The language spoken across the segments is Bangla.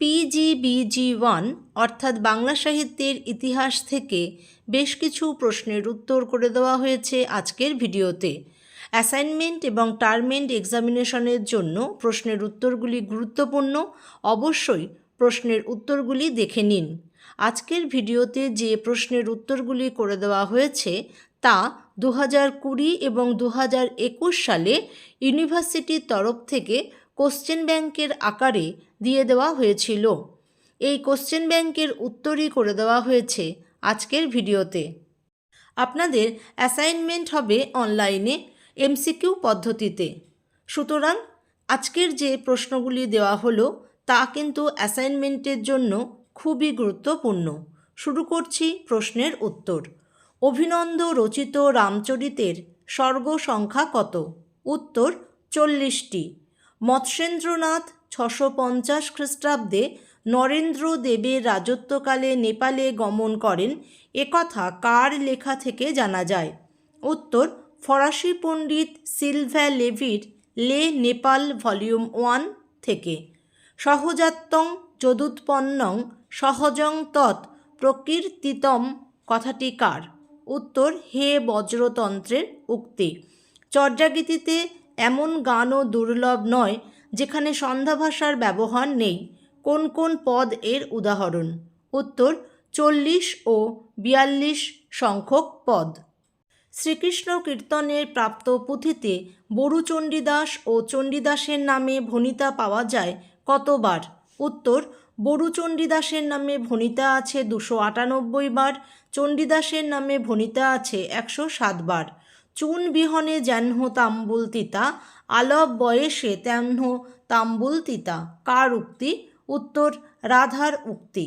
পিজিবিজি ওয়ান অর্থাৎ বাংলা সাহিত্যের ইতিহাস থেকে বেশ কিছু প্রশ্নের উত্তর করে দেওয়া হয়েছে আজকের ভিডিওতে। অ্যাসাইনমেন্ট এবং টার্মেন্ট এক্সামিনেশনের জন্য প্রশ্নের উত্তরগুলি গুরুত্বপূর্ণ, অবশ্যই প্রশ্নের উত্তরগুলি দেখে নিন। আজকের ভিডিওতে যে প্রশ্নের উত্তরগুলি করে দেওয়া হয়েছে তা দু কুড়ি এবং দু হাজার একুশ সালে ইউনিভার্সিটির তরফ থেকে কোশ্চেন ব্যাংকের আকারে দিয়ে দেওয়া হয়েছিল। এই কোশ্চেন ব্যাংকের উত্তরই করে দেওয়া হয়েছে আজকের ভিডিওতে। আপনাদের অ্যাসাইনমেন্ট হবে অনলাইনে এমসিকিউ পদ্ধতিতে। সুতরাং আজকের যে প্রশ্নগুলি দেওয়া হলো, তা কিন্তু অ্যাসাইনমেন্টের জন্য খুবই গুরুত্বপূর্ণ। শুরু করছি প্রশ্নের উত্তর। অভিনন্দ রচিত রামচরিতের স্বর্গ সংখ্যা কত? উত্তর চল্লিশটি। মৎস্যেন্দ্রনাথ ছশো পঞ্চাশ খ্রিস্টাব্দে নরেন্দ্র দেবের রাজত্বকালে নেপালে গমন করেন। একথা কার লেখা থেকে জানা যায়? উত্তর, ফরাসি পণ্ডিত সিলভ্যা লেভির লে নেপাল ভলিউম ওয়ান থেকে। সহজাত্যং যদুৎপন্নং সহজং তৎ প্রকীর্তিতম কথাটি কার? উত্তর, হে বজ্রতন্ত্রের উক্তি। চর্যাগীতিতে এমন গানও দুর্লভ নয় যেখানে সন্ধ্যা ভাষার ব্যবহার নেই। কোন কোন পদ এর উদাহরণ? উত্তর, চল্লিশ ও বিয়াল্লিশ সংখ্যক পদ। শ্রীকৃষ্ণ কীর্তনের প্রাপ্ত পুঁথিতে বড়ু চণ্ডীদাস ও চণ্ডীদাসের নামে ভনিতা পাওয়া যায় কতবার? উত্তর, বড়ু চণ্ডীদাসের নামে ভনিতা আছে দুশো আটানব্বই বার, চণ্ডীদাসের নামে ভনিতা আছে একশো সাতবার চুন বিহনে জ্যাহ্ন তাম্বুল তিতা, আলব বয়সে তেহ্ন তাম্বুল তিতা। কার উক্তি? উত্তর, রাধার উক্তি।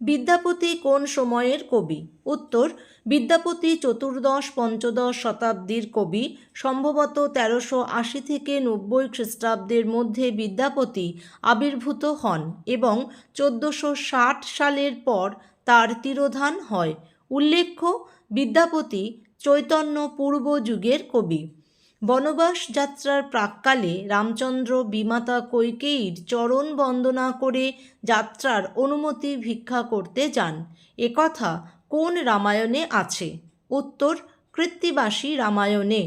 বিদ্যাপতি কোন সময়ের কবি? উত্তর, বিদ্যাপতি চতুর্দশ পঞ্চদশ শতাব্দীর কবি, সম্ভবত তেরোশো আশি থেকে নব্বই খ্রিস্টাব্দের মধ্যে বিদ্যাপতি আবির্ভূত হন এবং চোদ্দোশো ষাট সালের পর তার তিরোধান হয়। উল্লেখ্য বিদ্যাপতি চৈতন্য পূর্ব যুগের কবি। বনবাস যাত্রার প্রাককালে রামচন্দ্র বিমাতা কৈকেয়ীর চরণ বন্দনা করে যাত্রার অনুমতি ভিক্ষা করতে যান। একথা কোন রামায়ণে আছে? উত্তর, কৃত্তিবাসী রামায়ণে।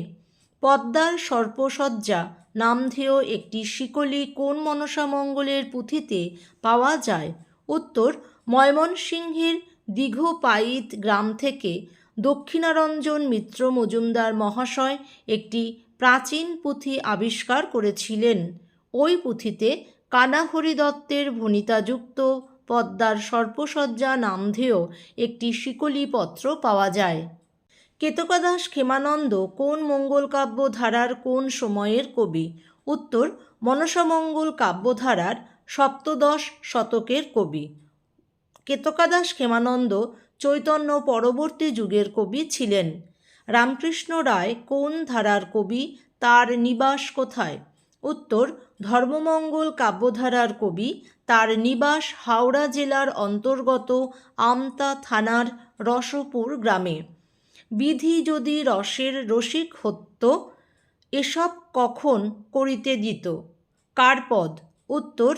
পদ্মার সর্পসজ্জা নামধেয় একটি শিকলি কোন মনসামঙ্গলের পুঁথিতে পাওয়া যায়? উত্তর, ময়মনসিংহের দীঘপাইত গ্রাম থেকে দক্ষিণারঞ্জন মিত্র মজুমদার মহাশয় একটি প্রাচীন পুঁথি আবিষ্কার করেছিলেন। ওই পুঁথিতে কানাহরি দত্তের ভনিতাযুক্ত পদ্মার সর্পসজ্জা নামধেয় একটি শিকলিপত্র পাওয়া যায়। কেতকাদাস ক্ষেমানন্দ কোন মঙ্গল কাব্য ধারার কোন সময়ের কবি? উত্তর মনসামঙ্গল কাব্যধারার সপ্তদশ শতকের কবি। কেতকাদাস ক্ষেমানন্দ চৈতন্য পরবর্তী যুগের কবি ছিলেন। রামকৃষ্ণ রায় কোন ধারার কবি, তার নিবাস কোথায়? উত্তর, ধর্মমঙ্গল কাব্যধারার কবি, তার নিবাস হাওড়া জেলার অন্তর্গত আমতা থানার রসপুর গ্রামে। বিধি যদি রসের রসিক হত্য এসব কখন করিতে দিত? কার পদ উত্তর,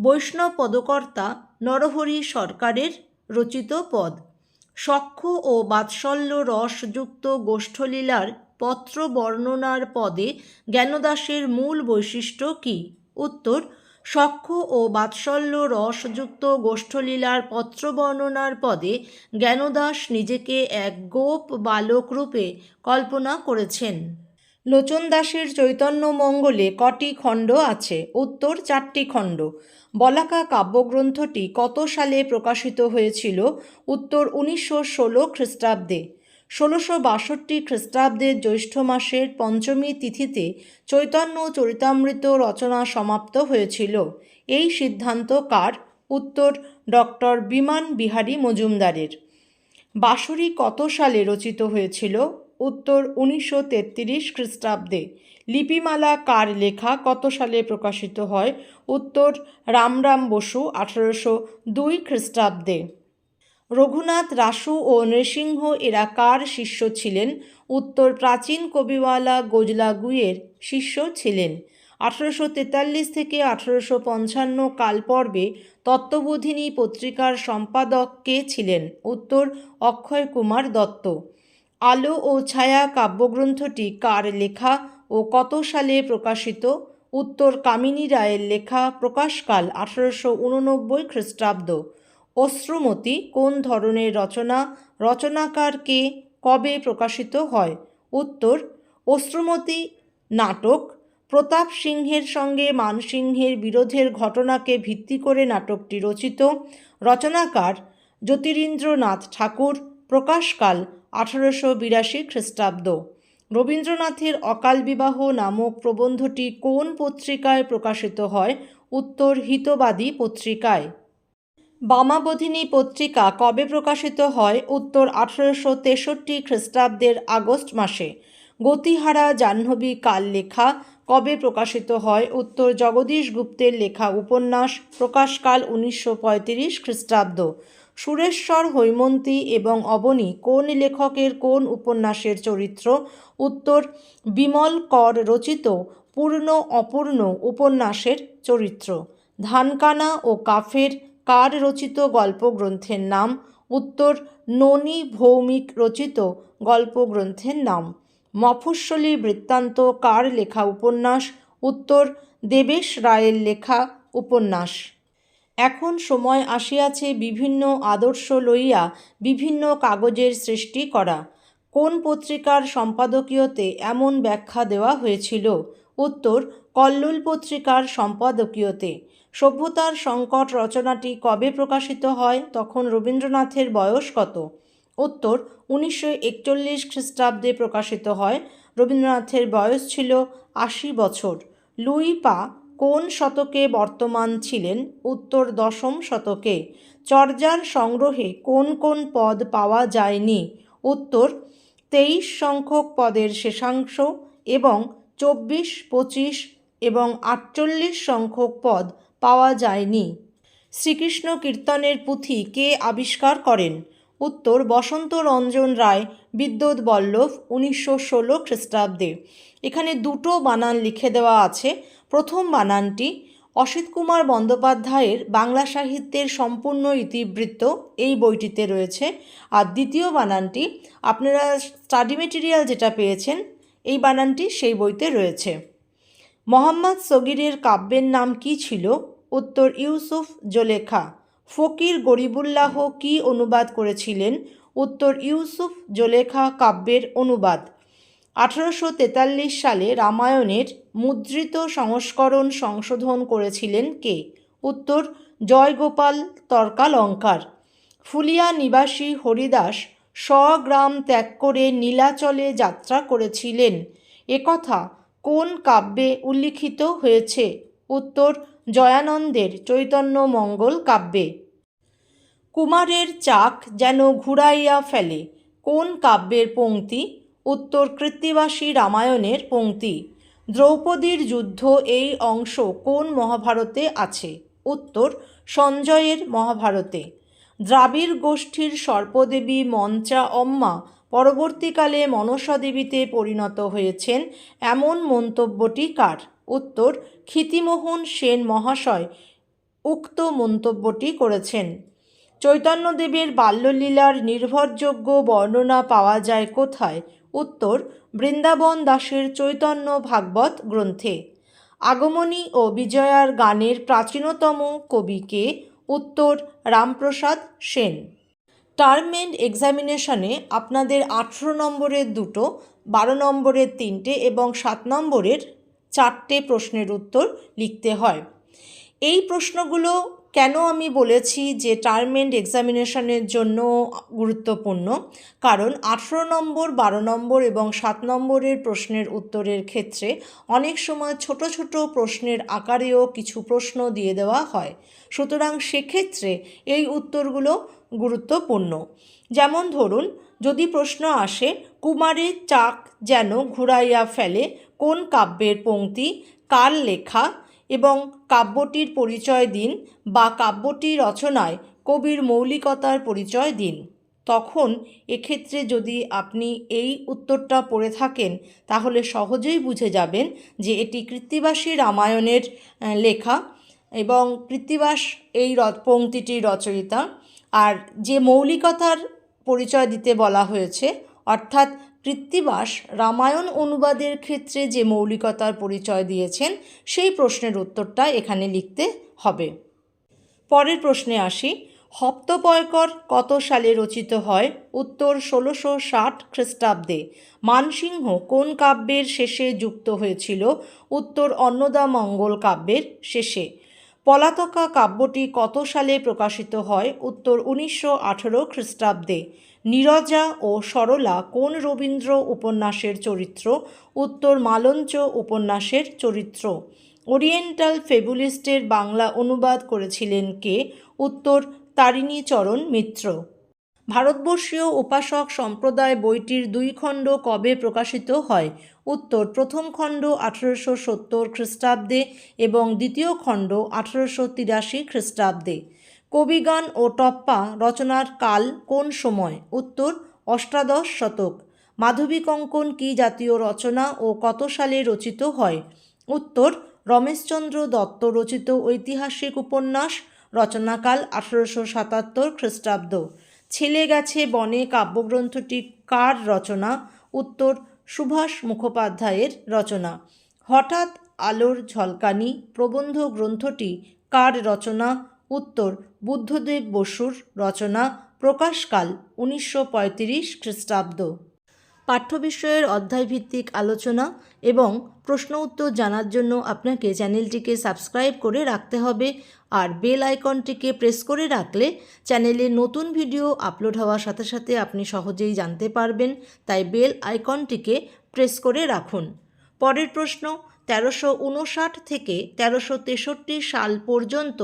বৈষ্ণব পদকর্তা নরহরি সরকারের রচিত পদ। সখ্য ও বাৎসল্য রসযুক্ত গোষ্ঠলীলার পত্র বর্ণনার পদে জ্ঞানদাসের মূল বৈশিষ্ট্য কি? উত্তর, সখ্য ও বাৎসল্য রসযুক্ত গোষ্ঠলীলার পত্র বর্ণনার পদে জ্ঞানদাস নিজেকে এক গোপ বালক রূপে কল্পনা করেছেন। লোচন দাসের চৈতন্য মঙ্গলে কটি খণ্ড আছে? উত্তর, চারটি খণ্ড। বলাকা কাব্যগ্রন্থটি কত সালে প্রকাশিত হয়েছিল? উত্তর, উনিশশো ষোলো খ্রিস্টাব্দে। ষোলোশো বাষট্টি খ্রিস্টাব্দের জ্যৈষ্ঠ মাসের পঞ্চমী তিথিতে চৈতন্য চরিতামৃত রচনা সমাপ্ত হয়েছিল। এই সিদ্ধান্ত কার? উত্তর, ডক্টর বিমান বিহারী মজুমদারের। বাঁশরি কত সালে রচিত হয়েছিল? উত্তর উনিশশো তেত্রিশ খ্রিস্টাব্দে লিপিমালা কার লেখা কত সালে প্রকাশিত হয়? উত্তর, রামরাম বসু, আঠারোশো দুই খ্রিস্টাব্দে। রঘুনাথ রাসু ও নৃসিংহ এরা কার শিষ্য ছিলেন? উত্তর, প্রাচীন কবিওয়ালা গোজলাগুয়ের শিষ্য ছিলেন। আঠারোশো তেতাল্লিশ থেকে আঠারোশো পঞ্চান্ন কালপর্বে তত্ত্ববোধিনী পত্রিকার সম্পাদক কে ছিলেন? উত্তর, অক্ষয় কুমার দত্ত। আলো ও ছায়া কাব্যগ্রন্থটি কার লেখা ও কত সালে প্রকাশিত? উত্তর কামিনী রায়ের লেখা প্রকাশকাল আঠারোশো উননব্বই খ্রিস্টাব্দ। অশ্রুমতি কোন ধরনের রচনা? রচনাকার কে? কবে প্রকাশিত হয়? উত্তর অশ্রুমতি নাটক। প্রতাপ সিংহের সঙ্গে মানসিংহের বিরোধের ঘটনাকে ভিত্তি করে নাটকটি রচিত। রচনাকার জ্যোতিরিন্দ্রনাথ ঠাকুর। প্রকাশকাল আঠারোশো বিরাশি খ্রিস্টাব্দ। রবীন্দ্রনাথের অকাল বিবাহ নামক প্রবন্ধটি কোন পত্রিকায় প্রকাশিত হয়? উত্তর, হিতবাদী পত্রিকায়। বামাবোধিনী পত্রিকা কবে প্রকাশিত হয়? উত্তর, আঠারোশো তেষট্টি খ্রিস্টাব্দের আগস্ট মাসে। গতিহারা জাহ্নবী কাল লেখা কবে প্রকাশিত হয়? উত্তর, জগদীশ গুপ্তের লেখা উপন্যাস প্রকাশকাল উনিশশো পঁয়ত্রিশ খ্রিস্টাব্দ। সুরেশ্বর, হৈমন্তী এবং অবনী কোন লেখকের কোন উপন্যাসের চরিত্র? উত্তর, বিমল কর রচিত পূর্ণ অপূর্ণ উপন্যাসের চরিত্র। ধানকানা ও কাফের কার রচিত গল্পগ্রন্থের নাম? উত্তর, ননী ভৌমিক রচিত গল্পগ্রন্থের নাম। মফস্বলী বৃত্তান্ত কার লেখা উপন্যাস? উত্তর, দেবেশ রায়ের লেখা উপন্যাস। এখন সময় আসিয়াছে বিভিন্ন আদর্শ লইয়া বিভিন্ন কাগজের সৃষ্টি করা। কোন পত্রিকার সম্পাদকীয়তে এমন ব্যাখ্যা দেওয়া হয়েছিল? উত্তর, কল্লোল পত্রিকার সম্পাদকীয়তে। সভ্যতার সংকট রচনাটি কবে প্রকাশিত হয়? তখন রবীন্দ্রনাথের বয়স কত? উত্তর, উনিশশো একচল্লিশ খ্রিস্টাব্দে প্রকাশিত হয়। রবীন্দ্রনাথের বয়স ছিল আশি বছর। লুই পা কোন শতকে বর্তমান ছিলেন? উত্তর দশম শতকে। চর্যার সংগ্রহে কোন কোন পদ পাওয়া যায়নি? উত্তর, তেইশ সংখ্যক পদের শেষাংশ এবং চব্বিশ, পঁচিশ এবং আটচল্লিশ সংখ্যক পদ পাওয়া যায়নি। শ্রীকৃষ্ণ কীর্তনের পুঁথি কে আবিষ্কার করেন? উত্তর বসন্ত রঞ্জন রায়, বিদ্যুৎ বল্লভ, উনিশশো ষোলো খ্রিস্টাব্দে। এখানে দুটো বানান লিখে দেওয়া আছে। প্রথম বানানটি অসিত কুমার বন্দ্যোপাধ্যায়ের বাংলা সাহিত্যের সম্পূর্ণ ইতিবৃত্ত এই বইটিতে রয়েছে। আর দ্বিতীয় বানানটি আপনারা স্টাডি মেটেরিয়াল যেটা পেয়েছেন, এই বানানটি সেই বইতে রয়েছে। মোহাম্মদ সগিরের কাব্যের নাম কি ছিল? উত্তর ইউসুফ জোলেখা। ফকির গরিবুল্লাহ কি অনুবাদ করেছিলেন? উত্তর ইউসুফ জোলেখা কাব্যের অনুবাদ। আঠারোশো তেতাল্লিশ সালে রামায়ণের মুদ্রিত সংস্করণ সংশোধন করেছিলেন কে? উত্তর, জয়গোপাল তর্কালঙ্কার। ফুলিয়া নিবাসী হরিদাস স্বগ্রাম ত্যাগ করে নীলাচলে যাত্রা করেছিলেন। একথা কোন কাব্যে উল্লিখিত হয়েছে? উত্তর, জয়ানন্দের চৈতন্য মঙ্গল কাব্যে। কুমারের চাক যেন ঘুরাইয়া ফেলে, কোন কাব্যের পংক্তি উত্তর কৃত্তিবাসী রামায়ণের পংক্তি দ্রৌপদীর যুদ্ধ এই অংশ কোন মহাভারতে আছে? উত্তর, সঞ্জয়ের মহাভারতে। দ্রাবিড় গোষ্ঠীর সর্পদেবী মঞ্চা অম্মা পরবর্তীকালে মনসা দেবীতে পরিণত হয়েছেন। এমন মন্তব্যটি কার? উত্তর, ক্ষিতিমোহন সেন মহাশয় উক্ত মন্তব্যটি করেছেন। চৈতন্যদেবের বাল্যলীলার নির্ভরযোগ্য বর্ণনা পাওয়া যায় কোথায়? উত্তর, বৃন্দাবন দাসের চৈতন্য ভাগবত গ্রন্থে। আগমনী ও বিজয়ার গানের প্রাচীনতম কবিকে উত্তর, রামপ্রসাদ সেন। টার্ম এন্ড এক্সামিনেশনে আপনাদের আঠেরো নম্বরের দুটো, বারো নম্বরের তিনটে এবং সাত নম্বরের চারটে প্রশ্নের উত্তর লিখতে হয়। এই প্রশ্নগুলো কেন আমি বলেছি যে টার্ম এন্ড এক্সামিনেশনের জন্য গুরুত্বপূর্ণ? কারণ আঠেরো নম্বর, বারো নম্বর এবং সাত নম্বরের প্রশ্নের উত্তরের ক্ষেত্রে অনেক সময় ছোট ছোট প্রশ্নের আকারেও কিছু প্রশ্ন দিয়ে দেওয়া হয়। সুতরাং সেক্ষেত্রে এই উত্তরগুলো গুরুত্বপূর্ণ। যেমন ধরুন, যদি প্রশ্ন আসে কুমারের চাক যেন ঘুরাইয়া ফেলে কোন কাব্যের পংক্তি কার লেখা এবং কাব্যটির পরিচয় দিন বা কাব্যটি রচনায় কবির মৌলিকতার পরিচয় দিন। তখন এক্ষেত্রে যদি আপনি এই উত্তরটা পড়ে থাকেন, তাহলে সহজেই বুঝে যাবেন যে এটি কৃত্তিবাসী রামায়ণের লেখা এবং কৃত্তিবাস এই পংক্তিটির রচয়িতা। আর যে মৌলিকতার পরিচয় দিতে বলা হয়েছে, অর্থাৎ কৃত্তিবাস রামায়ণ অনুবাদের ক্ষেত্রে যে মৌলিকতার পরিচয় দিয়েছেন, সেই প্রশ্নের উত্তরটা এখানে লিখতে হবে। পরের প্রশ্নে আসি। হপ্তপয়কর কত সালে রচিত হয়? উত্তর ষোলোশো ষাট খ্রিস্টাব্দে। মানসিংহ কোন কাব্যের শেষে যুক্ত হয়েছিল? উত্তর অন্নদা মঙ্গল কাব্যের শেষে। পলাতকা কাব্যটি কত সালে প্রকাশিত হয়? উত্তর উনিশশো আঠেরো খ্রিস্টাব্দে। নীরজা ও সরলা কোন রবীন্দ্র উপন্যাসের চরিত্র? উত্তর মালঞ্চ উপন্যাসের চরিত্র। ওরিয়েন্টাল ফেবুলিস্টের বাংলা অনুবাদ করেছিলেন কে? উত্তর তারিণীচরণ মিত্র। ভারতবর্ষীয় উপাসক সম্প্রদায় বইটির দুই খণ্ড কবে প্রকাশিত হয়? উত্তর, প্রথম খণ্ড আঠেরোশো সত্তর খ্রিস্টাব্দে এবং দ্বিতীয় খণ্ড আঠেরোশো তিরাশি খ্রিস্টাব্দে। কবিগান ও টপ্পা রচনার কাল কোন সময়? উত্তর, অষ্টাদশ শতক। মাধবী কঙ্কন কি জাতীয় রচনা ও কত সালে রচিত হয়? উত্তর, রমেশচন্দ্র দত্ত রচিত ঐতিহাসিক উপন্যাস রচনাকাল আঠারোশো সাতাত্তর খ্রিস্টাব্দ। ছেলে গেছে বনে কাব্যগ্রন্থটি কার রচনা? উত্তর, সুভাষ মুখোপাধ্যায়ের রচনা। হঠাৎ আলোর ঝলকানি, প্রবন্ধ গ্রন্থটি কার রচনা? উত্তর, বুদ্ধদেব বসুর রচনা প্রকাশকাল উনিশশো পঁয়ত্রিশ খ্রিস্টাব্দ। পাঠ্যবিষয়ের অধ্যায়ভিত্তিক আলোচনা এবং প্রশ্ন উত্তর জানার জন্য আপনাকে চ্যানেলটিকে সাবস্ক্রাইব করে রাখতে হবে। আর বেল আইকনটিকে প্রেস করে রাখলে চ্যানেলে নতুন ভিডিও আপলোড হওয়ার সাথে সাথে আপনি সহজেই জানতে পারবেন। তাই বেল আইকনটিকে প্রেস করে রাখুন। পরের প্রশ্ন, তেরোশো উনষাট থেকে তেরোশো তেষট্টি সাল পর্যন্ত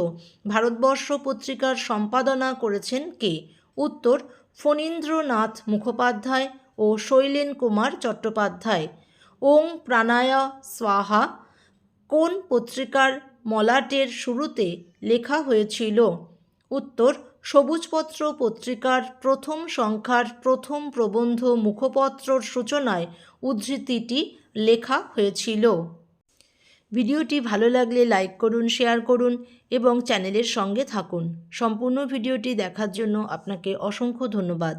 ভারতবর্ষ পত্রিকার সম্পাদনা করেছেন কে? উত্তর, ফণীন্দ্রনাথ মুখোপাধ্যায় ও শৈলেন কুমার চট্টোপাধ্যায়। ওং প্রাণায়া স্বাহা, কোন পত্রিকার মলাটের শুরুতে লেখা হয়েছিল। উত্তর, সবুজপত্র পত্রিকার প্রথম সংখ্যার প্রথম প্রবন্ধ মুখপত্রর সূচনায় উদ্ধৃতিটি লেখা হয়েছিল। ভিডিওটি ভালো লাগলে লাইক করুন, শেয়ার করুন এবং চ্যানেলের সঙ্গে থাকুন। সম্পূর্ণ ভিডিওটি দেখার জন্য আপনাকে অসংখ্য ধন্যবাদ।